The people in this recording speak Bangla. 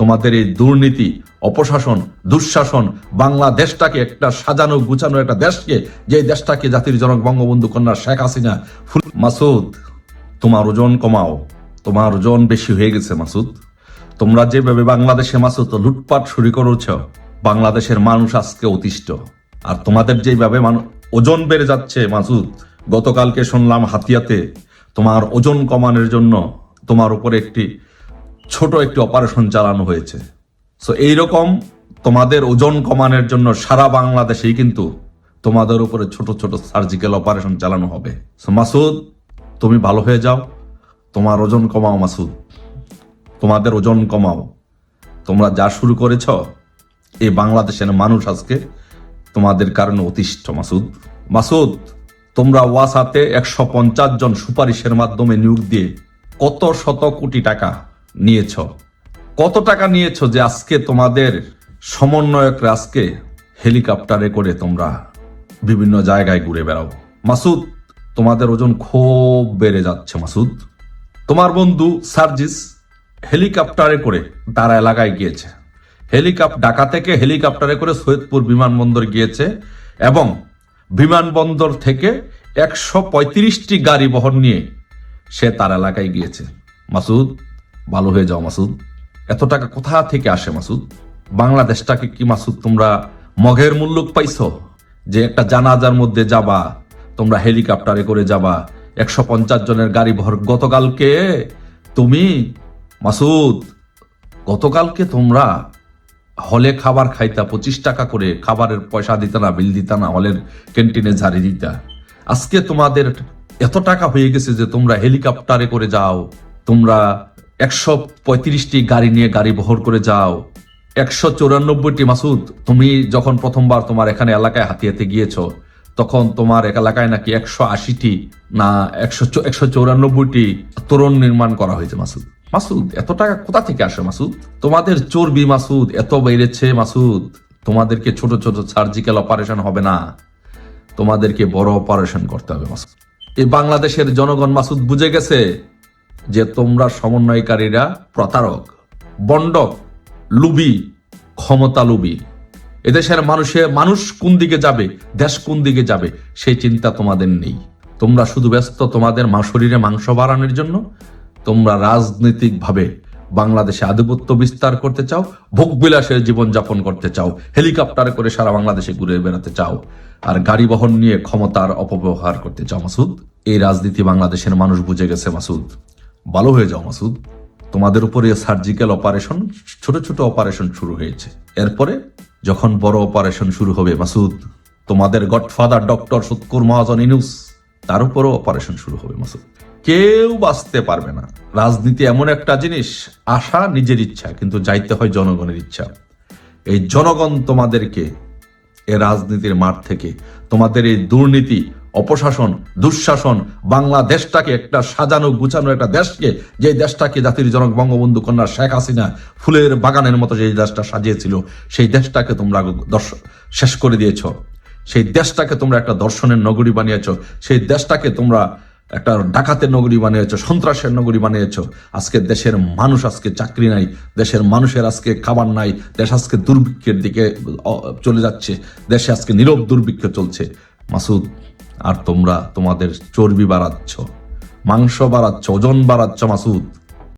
তোমাদের এই দুর্নীতি, অপশাসন, দুঃশাসন, বাংলাদেশটাকে একটা সাজানো, গুছানো একটা দেশকে যে দেশটাকে জাতির জনক বঙ্গবন্ধু কন্যা শেখ হাসিনা মাসুদ, তোমার ওজন কমাও, তোমার ওজন বেশি হয়ে গেছে মাসুদ। তোমরা যেভাবে বাংলাদেশে মাসুদ, লুটপাট শুরু করেছ, বাংলাদেশের মানুষ আজকে অতিষ্ঠ। আর তোমাদের যেভাবে ওজন বেড়ে যাচ্ছে মাসুদ, গতকালকে শুনলাম হাতিয়াতে, তোমার ওজন কমানোর জন্য তোমার উপরে একটি ছোট একটি অপারেশন চালানো হয়েছে। সো এইরকম তোমাদের ওজন কমানোর জন্য সারা বাংলাদেশেই কিন্তু তোমাদের উপরে ছোট ছোট সার্জিক্যাল অপারেশন চালানো হবে। সো মাসুদ, তুমি ভালো হয়ে যাও। তোমার ওজন কমাও, মাসুদ। তোমাদের ওজন কমাও। তোমরা যা শুরু করেছ, এই বাংলাদেশের মানুষ আজকে তোমাদের কারণে অতিষ্ঠ, মাসুদ। মাসুদ, তোমরা ওয়াসাতে একশো পঞ্চাশ জন সুপারিশের মাধ্যমে নিয়োগ দিয়ে কত শত কোটি টাকা নিয়েছ। কত টাকা নিয়েছ যে আজকে তোমাদের সমন্বয়করা আজকে হেলিকপ্টারে করে তোমরা বিভিন্ন জায়গায় ঘুরে বেড়াও? মাসুদ, তোমাদের ওজন খুব বেড়ে যাচ্ছে, মাসুদ। তোমার বন্ধু সার্জিস হেলিকপ্টারে করে তার এলাকায় গিয়েছে। হেলিকপ ঢাকা থেকে হেলিকপ্টারে করে সৈয়দপুর বিমানবন্দর গিয়েছে এবং বিমানবন্দর থেকে একশো পঁয়ত্রিশটি গাড়ি বহন নিয়ে সে তার এলাকায় গিয়েছে। মাসুদ ভালো হয়ে যাও, মাসুদ। এত টাকা কোথা থেকে আসে, মাসুদ? বাংলাদেশটাকে কি, মাসুদ, তোমরা মগের মূল্য পাইছো? যে একটা জানাজার মধ্যে যাবা, তোমরা হেলিকপ্টারে করে যাবা, একশো পঞ্চাশ জনের গাড়ি ভর। গতকালকে তুমি, মাসুদ, গতকালকে তোমরা হলে খাবার খাইতা, পঁচিশ টাকা করে খাবারের পয়সা দিতা না, বিল দিতা না, হলের ক্যান্টিনে ঝাড়ি দিতা। আজকে তোমাদের এত টাকা হয়ে গেছে যে তোমরা হেলিকপ্টারে করে যাও, তোমরা একশো পঁয়ত্রিশটি গাড়ি নিয়ে গাড়ি বহর করে যাও। একশো চৌরানব্বইটি মাসুদ, তুমি যখন প্রথমবার তোমার এখানে এলাকায় হাতিয়াতে গিয়েছো, তখন তোমার এক এলাকায় নাকি একশো আশিটি না একশো একশো চৌরানব্বইটি তোরণ নির্মাণ করা হয়েছে মাসুদ? মাসুদ, এত টাকা কোথা থেকে আসে মাসুদ? তোমাদের চর্বি মাসুদ, এত বেড়েছে মাসুদ। তোমাদেরকে ছোট ছোট সার্জিক্যাল অপারেশন হবে না। তোমাদেরকে বড় অপারেশন করতে হবে মাসুদ। এই বাংলাদেশের জনগণ মাসুদ বুঝে গেছে যে তোমরা সমন্বয়কারীরা প্রতারক বন্ডক লুবি, ক্ষমতা লুবি। এদেশের মানুষে মানুষ কোন দিকে যাবে, দেশ কোন দিকে যাবে, সেই চিন্তা তোমাদের নেই। তোমরা শুধু ব্যস্ত তোমাদের মা শরীরে মাংস বাড়ানোর জন্য, তোমরা রাজনৈতিকভাবে বাংলাদেশে আধিপত্য বিস্তার করতে চাও, ভোগবিলাসের জীবন যাপন করতে চাও, হেলিকপ্টারে করে সারা বাংলাদেশে ঘুরে বেড়াতে চাও, আর গাড়ি বহন নিয়ে ক্ষমতার অপব্যবহার করতে চাও, মাসুদ। এই রাজনীতি বাংলাদেশের মানুষ বুঝে গেছে, মাসুদ। ভালো হয়ে যাও, মাসুদ। তোমাদের উপরে সার্জিক্যাল অপারেশন ছোট ছোট অপারেশন শুরু হয়েছে। এরপরে যখন বড় অপারেশন শুরু হবে, মাসুদ, তোমাদের গডফাদার ডক্টর সৎকুর, মহাজন, ইনুস, তার উপরও অপারেশন শুরু হবে, মাসুদ। কেউ বাঁচতে পারবে না। রাজনীতি এমন একটা জিনিস, আশা নিজের ইচ্ছা, কিন্তু যাইতে হয় জনগণের ইচ্ছা। এই জনগণ তোমাদেরকে এ রাজনীতির মাঠ থেকে। তোমাদের এই দুর্নীতি, অপশাসন, দুঃশাসন, বাংলাদেশটাকে একটা সাজানো, গুছানো একটা দেশকে, যে দেশটাকে জাতির জনক বঙ্গবন্ধু কন্যা শেখ হাসিনা ফুলের বাগানের মতো যে দেশটা সাজিয়েছিল, সেই দেশটাকে তোমরা শেষ করে দিয়েছ। সেই দেশটাকে তোমরা একটা দর্শনের নগরী বানিয়েছ। সেই দেশটাকে তোমরা একটা ডাকাতের নগরী বানিয়েছ, সন্ত্রাসের নগরী বানিয়েছ। আজকে দেশের মানুষ আজকে চাকরি নাই, দেশের মানুষের আজকে খাবার নাই, দেশ আজকে দুর্ভিক্ষের দিকে চলে যাচ্ছে, দেশে আজকে নীরব দুর্ভিক্ষ চলছে। মাসুদ, আর তোমরা তোমাদের চর্বি বাড়াচ্ছ, মাংস বাড়াচ্ছ, ওজন বাড়াচ্ছ মাসুদ।